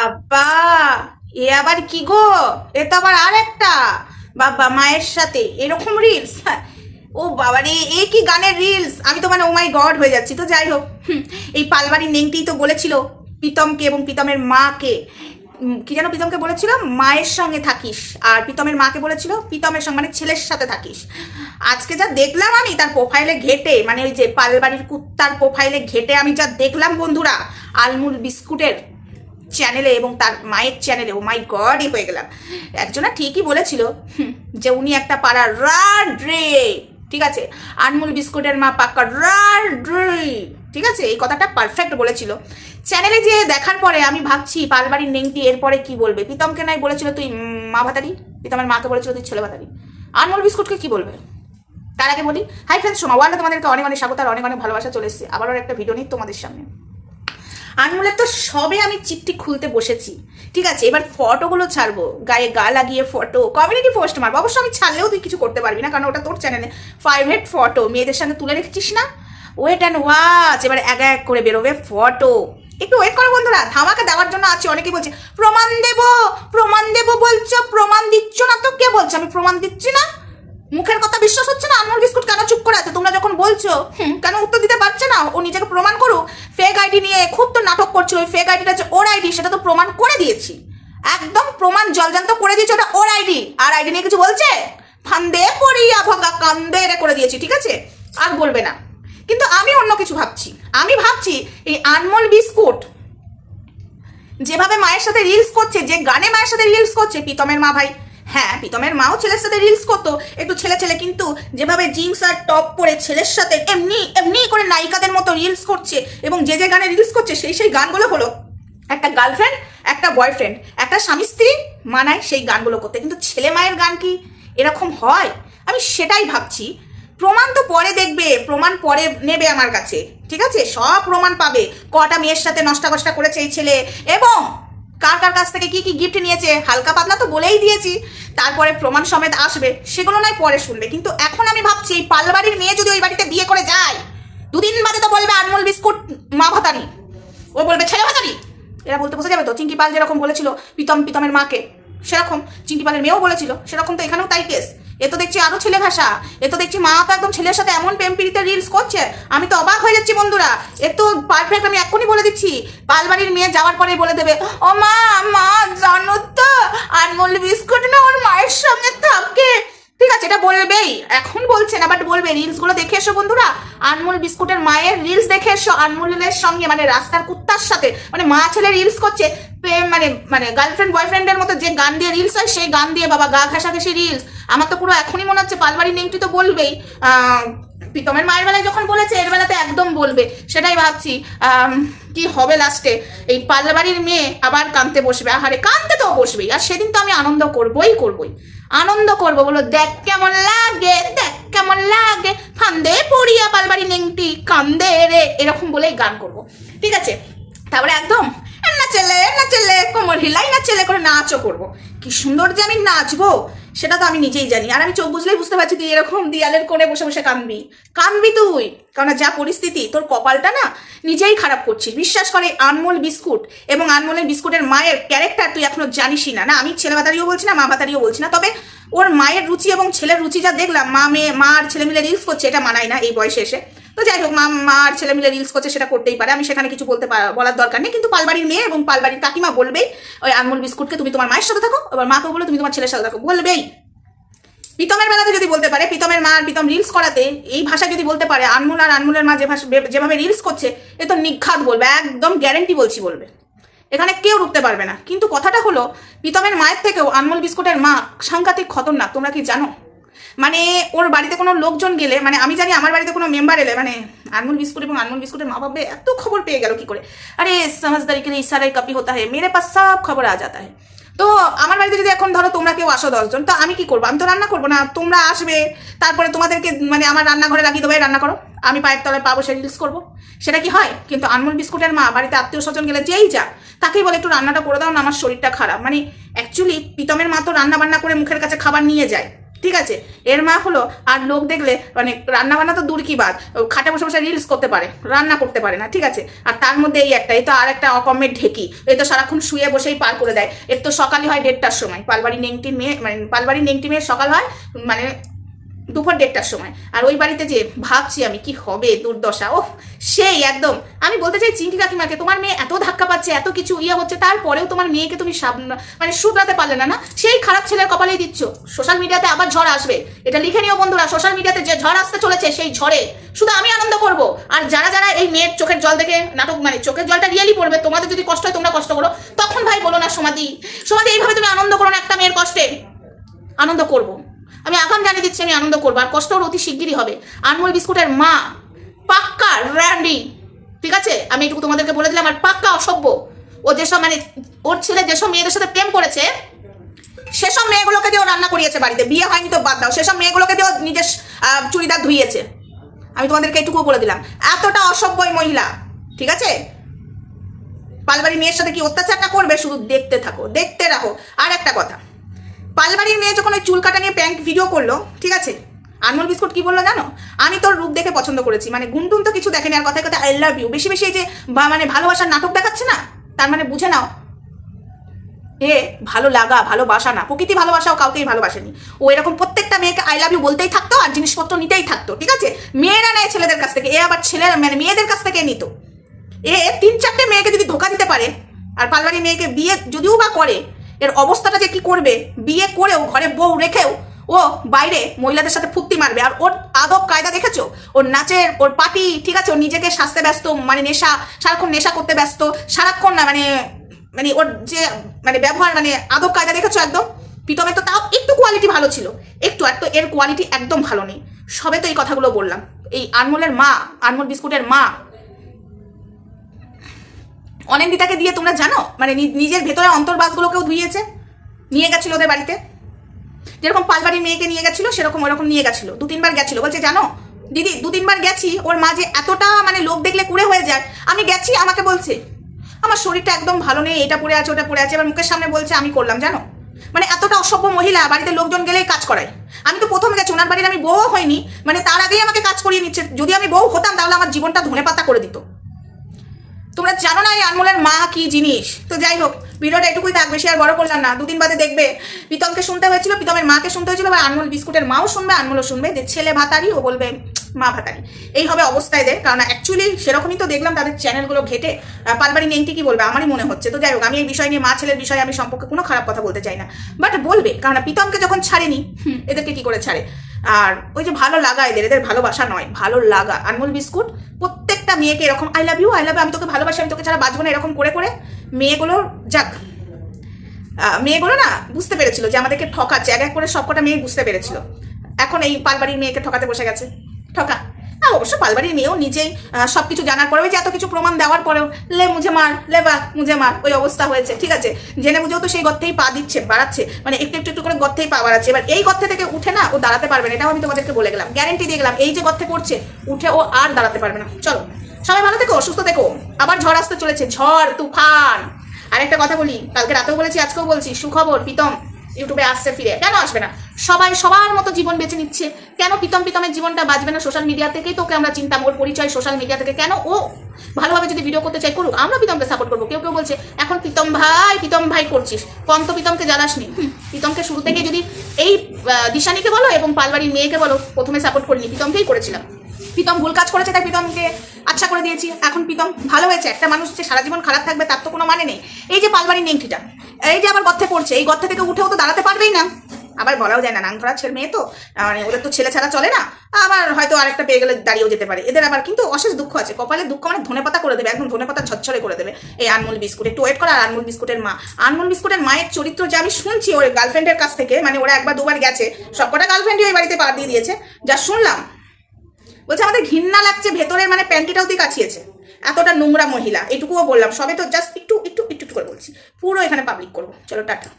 বাবা, এ আবার কি গো? এ তো আবার আরেকটা। বাবা, মায়ের সাথে। এরকম রিলস ও বাবা রে এ কি গানের রিলস আমি তো মানে ও মাই গড হয়ে যাচ্ছি। তো যাই হোক এই পালবাড়ির নেংটি তো বলেছিল প্রীতমকে এবং প্রীতমের মাকে। কি যেন প্রীতমকে বলেছিল? মায়ের সঙ্গে থাকিস। আর প্রীতমের মাকে বলেছিল, প্রীতমের সঙ্গে মানে ছেলের সাথে থাকিস। আজকে যা দেখলাম আমি, তার প্রোফাইলে ঘেটে মানে ওই যে পালবাড়ির কুত্তার প্রোফাইলে ঘেটে আমি যা দেখলাম বন্ধুরা, আলমুল বিস্কুটের চ্যানেলে এবং তার মায়ের চ্যানেলে ও মাই গডই হয়ে গেলাম। একজনা ঠিকই বলেছিল যে উনি একটা পাড়া রাড্রে ঠিক আছে? আনমুল বিস্কুটের মা পাক্কা রাড রে ঠিক আছে? এই কথাটা পারফেক্ট বলেছিল। চ্যানেলে যে দেখার পরে আমি ভাবছি, পালবাড়ির নেংটি এরপরে কি বলবে? প্রীতমকে নাই বলেছিল, তুই মা ভাতারি? প্রীতমের মাকে বলেছিল, তুই ছেলে ভাতারি। আনমুল বিস্কুটকে কি বলবে? তার আগে বলি হাই ফ্রেন্ডস সোমা, ওয়ার্ল্ডে তোমাদেরকে অনেক অনেক স্বাগত আর অনেক অনেক ভালোবাসা চলে এসেছে। আবারও একটা ভিডিও নিই তোমাদের সামনে। আনমোলের তো সবে আমি চিঠি খুলতে বসেছি। ঠিক আছে, এবার ফটোগুলো ছাড়বো। গায়ে গা লাগিয়ে ফটো কমিউনিটি পোস্ট মারবো। অবশ্য আমি ছাড়লেও তুই কিছু করতে পারবি না, কারণ ওটা তোর চ্যানেলে প্রাইভেট ফটো মেয়েদের সঙ্গে তুলে রেখেছিস না? ওয়েট অ্যান্ড ওয়াচ এবার এক এক করে বেরোবে ফটো। একটু ওয়েট করো বন্ধুরা, ধামাকা দেওয়ার জন্য আছে, অনেকেই বলছে, প্রমাণ দেবো প্রমাণ দেবো বলছো, প্রমাণ দিচ্ছ না তো কে বলছে? আমি প্রমাণ দিচ্ছি না? মুখের কথা বিশ্বাস হচ্ছে না? আনমোল বিস্কুট কেন চুপ করে আছে? তোমরা যখন বলছো কেন উত্তর দিতে পারছে না? ও নিজেকে প্রমাণ করুক। ফেক আইডি নিয়ে খুব তো নাটক করছিল। ওই ফেক আইডিটা হচ্ছে ওর আইডি সেটা তো প্রমাণ করে দিয়েছি। একদম প্রমাণ জলজান্ত করে দিয়েছে ওটা ওর আইডি আর আইডি নিয়ে কিছু বলছে? ফান্দে পড়িয়া ভগা কান্দে রে করে দিয়েছি ঠিক আছে? আর বলবে না। কিন্তু আমি অন্য কিছু ভাবছি। আমি ভাবছি এই আনমোল বিস্কুট যেভাবে মায়ের সাথে রিলস করছে যে গানে মায়ের সাথে রিলস করছে প্রীতমের মা ভাই হ্যাঁ প্রীতমের মাও ছেলের সাথে রিলস করতো। একটু ছেলে ছেলে কিন্তু যেভাবে জিন্স আর টপ পরে ছেলের সাথে এমনি এমনি করে নায়িকাদের মতো রিলস করছে এবং যে যে গানে রিলস করছে, সেই সেই গানগুলো হলো একটা গার্লফ্রেন্ড একটা বয়ফ্রেন্ড একটা স্বামী স্ত্রী মানায় সেই গানগুলো করতে। কিন্তু ছেলে মায়ের গান কি এরকম হয়? আমি সেটাই ভাবছি। প্রমাণ তো পরে দেখবে, প্রমাণ পরে নেবে আমার কাছে, ঠিক আছে? সব প্রমাণ পাবে। কটা মেয়ের সাথে নষ্টা কষ্টা করেছে এই ছেলে, এবং কার কার কাছ থেকে কি কি গিফট নিয়েছে, হালকা পাতলা তো বলেই দিয়েছি। তারপরে প্রমাণ সমেত আসবে, সেগুলো নয় পরে শুনবে। কিন্তু এখন আমি ভাবছি এই পালবাড়ির মেয়ে যদি ওই বাড়িতে বিয়ে করে যায়, দুদিন বাদে তো বলবে আনমোল বিস্কুট, মা ভাতানি। ও বলবে, ছেলে ভাতানি? এরা বলতে বসে যাবে তো চিঙ্কি পাল যেরকম বলেছিল, প্রীতম প্রীতমের মাকে, সেরকম। চিঙ্কি পালের মেয়েও বলেছিল, সেরকম তো এখানেও তাই কেস এ তো দেখছি আরও ছেলে ভাষা। এ তো দেখছি মা তো একদম ছেলের সাথে এমন প্রেম পিড়িতে রিলস করছে। আমি তো অবাক হয়ে যাচ্ছি বন্ধুরা। এ তো পারফেক্ট আমি এক্ষুনি বলে দিচ্ছি। পালবাড়ির মেয়ে যাওয়ার পরে বলে দেবে, ও মা মা, জানো তো, আনমোল বিস্কুট না ওর মায়ের সঙ্গে থাকে? ঠিক আছে, এটা বলবেই। এখন বলছে না বাট বলবে। রিলসগুলো দেখে এসো বন্ধুরা। আনমোল বিস্কুটের মায়ের রিলস দেখে এসো। আনমোলের সঙ্গে মানে রাস্তার কুত্তার সাথে মানে মা ছেলে রিলস করছে। প্রেম মানে মানে গার্লফ্রেন্ড বয়ফ্রেন্ডের মতো যে গান দিয়ে রিলস হয়, সেই গান দিয়ে বাবা গা ঘাসাঘাসি রিলস আমার তো পুরো এখনই মনে হচ্ছে পালবাড়ি নেংটি তো বলবেই। প্রীতমের মায়ের বেলায় যখন বলেছে, এর বেলাতে একদম বলবে। সেটাই ভাবছি কি হবে লাস্টে এই পাল্লাবাড়ির মেয়ে আবার কানতে বসবে। আহারে কানতে তো বসবেই। আর সেদিন তো আমি আনন্দ করবই করবই। আনন্দ করব, বলো, দেখ কেমন লাগে, দেখ কেমন লাগে। ফান্দে পড়িয়া পালবাড়ি নেংটি কান্দে রে। এরকম বলেই গান করব। ঠিক আছে? তারপরে একদম ছেলে না ছেলে কোমর হিলাই না ছেলে করে নাচও করব। কি সুন্দর যে আমি নাচবো, সেটা তো আমি নিজেই জানি। আর আমি চোখ বুঝলেই বুঝতে পারছি তুই এরকম দিয়ালের কোণে বসে বসে কানবি কানবি তুই, কারণ যা পরিস্থিতি, তোর কপালটা না নিজেই খারাপ করছিস। বিশ্বাস করে, আনমোল বিস্কুট এবং আনমোলের বিস্কুটের মায়ের ক্যারেক্টার তুই এখনও জানিসই না। না, আমি ছেলে বাতারিও বলছি না, মা বাতারিও বলছি না, তবে ওর মায়ের রুচি এবং ছেলের রুচি যা দেখলাম, মা মেয়ে, মা আর ছেলে মিলে রিলস করছে, এটা মানায় না এই বয়সে এসে। তো যাই হোক, মা মা আর ছেলে মিলে রিলস করছে, সেটা করতেই পারে। আমি সেখানে কিছু বলতে বলার দরকার নেই। কিন্তু পালবাড়ির মেয়ে এবং পালবাড়ির কাকিমা বলবেই, ওই আনমোল বিস্কুটকে তুমি তোমার মায়ের সাথে থাকো, এবার মাকে বলে তুমি তোমার ছেলের সাথে থাকো। বলবেই। প্রীতমের বেলাতে যদি বলতে পারে, প্রীতমের মা আর প্রীতম রিলস করাতে, এই ভাষা যদি বলতে পারে, আনমোল আর আনমোলের মা যে ভাষা যেভাবে রিলস করছে, এ তো নিঘাত বলবে, একদম গ্যারেন্টি বলছি বলবে। এখানে কেউ রুখতে পারবে না। কিন্তু কথাটা হলো, প্রীতমের মায়ের থেকেও আনমোল বিস্কুটের মা সাংঘাতিক খতরনাক, তোমরা কি জানো? মানে ওর বাড়িতে কোনো লোকজন গেলে মানে আমি জানি আমার বাড়িতে কোনো মেম্বার এলে মানে আনমুল বিস্কুট এবং আনমুল বিস্কুটের মা বাবা এত খবর পেয়ে গেল কি করে? আরে সমাজদারি কে ইশারায় কাপি হতে হয় মেরে পাশ সব খবর আ যাতা হয় তো আমার বাড়িতে যদি এখন ধরো তোমরা কেউ আসো দশজন, তো আমি কি করব? আমি তো রান্না করব না, তোমরা আসবে, তারপরে তোমাদেরকে মানে আমার রান্নাঘরে লাগিয়ে দেবো রান্না করো। আমি পায়ের তলায় পাবো সে রিলস করব। সেটা কি হয়? কিন্তু আনমুল বিস্কুটের মা বাড়িতে আত্মীয় স্বজন গেলে যেই যা, তাকেই বলে একটু রান্নাটা করে দাও না, আমার শরীরটা খারাপ। মানে অ্যাকচুয়ালি প্রীতমের মা তো রান্না বান্না করে মুখের কাছে খাবার নিয়ে যায়। ঠিক আছে? এর মা হলো, আর লোক দেখলে মানে রান্না বান্না তো দূর কি বাদ খাটে বসে বসে রিলস করতে পারে, রান্না করতে পারে না, ঠিক আছে? আর তার মধ্যে এই একটা, এই তো আর একটা অকমের ঢেকি, এই তো সারাক্ষণ শুয়ে বসেই পার করে দেয়। এর তো সকালই হয় দেড়টার সময়। পালবাড়ি নেংটি মেয়ে মানে পালবাড়ি নেংটি মেয়ে সকাল হয় মানে দুপুর দেড়টার সময়। আর ওই বাড়িতে যে ভাবছি আমি, কি হবে দুর্দশা? ও সেই একদম। আমি বলতে চাই চিঙ্কি কাকিমাকে, তোমার মেয়ে এত ধাক্কা পাচ্ছে, এত কিছু ইয়ে হচ্ছে, তারপরেও তোমার মেয়েকে তুমি মানে শুধরাতে পারলে না না? সেই খারাপ ছেলের কপালেই দিচ্ছ। সোশ্যাল মিডিয়াতে আবার ঝড় আসবে। এটা লিখে নিও বন্ধুরা, সোশ্যাল মিডিয়াতে যে ঝড় আসতে চলেছে, সেই ঝড়ে। শুধু আমি আনন্দ করব। আর যারা যারা এই মেয়ের চোখের জল দেখে নাটক মানে চোখের জলটা রিয়েলি পড়বে, তোমাদের যদি কষ্ট হয়, তোমরা কষ্ট করো। তখন ভাই বলো না সমাধি সমাধি এইভাবে তুমি আনন্দ করো না একটা মেয়ের কষ্টে। আনন্দ করব। আমি আগাম জানিয়ে দিচ্ছি, আমি আনন্দ করব। আর কষ্ট অতি শিগগিরই হবে। আনমোল বিস্কুটের মা, পাক্কা র্যান্ডি। ঠিক আছে? আমি এটুকু তোমাদেরকে বলে দিলাম, আর পাক্কা অসভ্য। ও যেসব মানে ওর ছেলে যেসব মেয়েদের সাথে প্রেম করেছে, সেসব মেয়েগুলোকে দিয়ে রান্না করিয়েছে বাড়িতে। বিয়ে হয়নি তো, বাদ দাও। সেসব মেয়েগুলোকে দিয়ে নিজের চুড়িদার ধুইয়েছে। আমি তোমাদেরকে এটুকু বলে দিলাম। এতটা অসভ্য এই মহিলা, ঠিক আছে? পালবাড়ি মেয়ের সাথে কি অত্যাচারটা করবে? শুধু দেখতে থাকো, দেখতে রাখো। আর একটা কথা পালবাড়ির মেয়ে যখন ওই চুল কাটা নিয়ে প্যাঙ্ক ভিডিও করল, ঠিক আছে? আনমোল বিস্কুট কি বলল জানো? আমি তোর রূপ দেখে পছন্দ করেছি। মানে গুনটুন তো কিছু দেখেনি, আর কথায় কথা আই লাভ ইউ বেশি বেশি এই যে মানে ভালোবাসার নাটক দেখাচ্ছে না? তার মানে বুঝে নাও। এ, ভালো লাগা, ভালোবাসা না। প্রকৃতি ভালোবাসাও কাউকেই ভালোবাসেনি। ও এরকম প্রত্যেকটা মেয়েকে আই লাভ ইউ বলতেই থাকতো আর জিনিসপত্র নিতেই থাকতো, ঠিক আছে? মেয়েরা নেয় ছেলেদের কাছ থেকে, এ আবার ছেলেরা মানে মেয়েদের কাছ থেকে নিত। এ, তিন চারটে মেয়েকে যদি ধোকা দিতে পারে, আর পালবাড়ি মেয়েকে বিয়ে যদিও বা করে এর অবস্থাটা যে কি করবে? বিয়ে করেও, ঘরে বউ রেখেও ও বাইরে মহিলাদের সাথে ফুর্তি মারবে। আর ওর আদব কায়দা দেখেছ? ওর নাচের, ওর পার্টি, ঠিক আছে? ও নিজেকে সাজতে ব্যস্ত মানে নেশা, সারাক্ষণ নেশা করতে ব্যস্ত, সারাক্ষণ না মানে মানে ওর যে মানে ব্যবহার মানে আদব কায়দা দেখেছ একদম? প্রীতমের তো তাও একটু কোয়ালিটি ভালো ছিল। একটু, আর তো এর কোয়ালিটি একদম ভালো নেই। সবে তো এই কথাগুলো বললাম। এই আনমোলের মা, আনমোল বিস্কুটের মা অনিন্দিতাকে দিয়ে তোমরা জানো? মানে নিজের ভেতরে অন্তর্বাসগুলোকেও ধুইয়েছে? নিয়ে গেছিল ওদের বাড়িতে? যেরকম পালবাড়ির মেয়েকে নিয়ে গেছিল, সেরকম ওরকম নিয়ে গেছিল। দু তিনবার গেছিল। বলছে, জানো, দিদি, দু তিনবার গেছি, ওর মা যে এতটা মানে লোক দেখলে কুড়ে হয়ে যায়, আমি গেছি, আমাকে বলছে। আমার শরীরটা একদম ভালো নেই, এটা পড়ে আছে, ওটা পড়ে আছে। এবার মুখের সামনে বলছে, আমি করলাম, জানো? মানে এতটা অসভ্য মহিলা, বাড়িতে লোকজন গেলেই কাজ করায়। আমি তো প্রথমে গেছি, ওনার বাড়ির আমি বউ হয়নি মানে তার আগেই আমাকে কাজ করিয়ে নিচ্ছে। যদি আমি বউ হতাম, তাহলে আমার জীবনটা ধনে পাতা করে দিত। তোমরা জানো না এই আনমোলের মা কি জিনিস? তো যাই হোক, ভিডিওটা এটুকুই থাক বেশি আর বড় করলাম না। দুদিন বাদে দেখবে, প্রীতমকে শুনতে হয়েছিল, প্রীতমের মাকে শুনতে হয়েছিল এবার আনমোল বিস্কুটের মাও শুনবে, আনমোলও শুনবে, যে ছেলে ভাতারি, ও বলবে, মা ভাতারি। এই হবে অবস্থা এদের, কারণ অ্যাকচুয়ালি সেরকমই তো দেখলাম তাদের চ্যানেলগুলো ঘেটে। পালবাড়ি নেংটি কি বলবে, আমারই মনে হচ্ছে। তো যাই হোক, আমি এই বিষয় নিয়ে, মা ছেলের বিষয়ে আমি সম্পর্কে কোনো খারাপ কথা বলতে চাই না। বাট বলবে, কারণ প্রীতমকে যখন ছাড়েনি এদেরকে কি করে ছাড়ে? আর ওই যে ভালো লাগা এদের এদের ভালোবাসা নয়, ভালো লাগা। আনমোল বিস্কুট প্রত্যেকটা মেয়েকে এরকম I love you I love আমি তোকে ভালোবাসি, আমি তোকে ছাড়া বাঁচবো না, এরকম করে করে মেয়েগুলো, যাক। মেয়েগুলো না বুঝতে পেরেছিল যে আমাদেরকে ঠকাচ্ছে, এক এক করে সবকটা মেয়ে বুঝতে পেরেছিল। এখন এই পালবাড়ির মেয়েকে ঠকাতে বসে গেছে। ঠকা। অবশ্য পালবাড়ির মেয়েও নিজেই সব কিছু জানার পরেও যে এত কিছু প্রমাণ দেওয়ার পরেও, লে মুঝে মার, লে বা, মুঝে মার ওই অবস্থা হয়েছে, ঠিক আছে? জেনে বুঝেও তো সেই গর্তেই পা দিচ্ছে, বাড়াচ্ছে মানে একটু একটু একটু করে গর্তেই পা বাড়াচ্ছে। এবার এই গর্তে থেকে উঠে না ও দাঁড়াতে পারবে না, এটাও আমি তোমাদেরকে বলে গেলাম গ্যারেন্টি দিয়ে গেলাম, এই যে গর্তে পড়ছে, উঠে ও আর দাঁড়াতে পারবে না। চলো, সবাই ভালো থেকো, সুস্থ থেকো, আবার ঝড় আসতে চলেছে, ঝড়, তুফান। আর একটা কথা বলি, কালকে রাতেও বলেছি, আজকেও বলছি, সুখবর, প্রীতম। ইউটিউবে আসছে ফিরে। কেন আসবে না? সবাই সবার মতো জীবন বেছে নিচ্ছে। কেন প্রীতম প্রীতমের জীবনটা বাঁচবে না সোশ্যাল মিডিয়া থেকেই তোকে আমরা চিন্তাম? ওর পরিচয় সোশ্যাল মিডিয়া থেকে। কেন? ও ভালোভাবে যদি ভিডিও করতে চাই করুক। আমরা প্রীতমকে সাপোর্ট করব। কেউ কেউ বলছে এখন প্রীতম ভাই প্রীতম ভাই করছিস। কম তো প্রীতমকে হুম, প্রীতমকে শুরু থেকে যদি এই দিশানিকে বলো এবং পালবাড়ির মেয়েকে বলো প্রথমে সাপোর্ট করিনি। প্রীতমকেই করেছিলাম। প্রীতম ভুল কাজ করেছে তাই প্রীতমকে আচ্ছা করে দিয়েছি। এখন প্রীতম ভালো হয়েছে। একটা মানুষ যে সারা জীবন খারাপ থাকবে তার তো কোনো মানে নেই। এই যে পালবাড়ির নেংটিটা এই যে আবার গর্তে পড়ছে, এই গর্তে থেকে উঠেও তো দাঁড়াতে পারবেই না। আবার বলাও যায় না নাং ধরা ছেলে মেয়ে তো। মানে ওদের তো ছেলে ছাড়া চলে না। আবার হয়তো আরেকটা পেয়ে গেলে দাঁড়িয়েও যেতে পারে। এদের আবার কিন্তু অশেষ দুঃখ আছে। কপালে দুঃখ মানে ধনে পাতা করে দেবে, একদম ধনে পাতা ঝরঝরে করে দেবে। এই আনমোল বিস্কুট, একটু ওয়েট করা আর আনমোল বিস্কুটের মা। আনমোল বিস্কুটের মায়ের চরিত্র যে আমি শুনছি ওর গার্লফ্রেন্ডের কাছ থেকে মানে ওরা একবার দুবার গেছে, সবকটা গার্লফ্রেন্ডই ওই বাড়িতে পা দিয়ে দিয়েছে। যা শুনলাম। বলছে আমাদের ঘৃণা লাগছে, ভেতরের মানে প্যান্টিটাও দিয়ে কাছিয়েছে এতটা নোংরা মহিলা, এটুকুও বললাম। সবে তো জাস্ট একটু একটু একটু করে বলছি। পুরো এখানে পাবলিক করব। চলো, টাটা।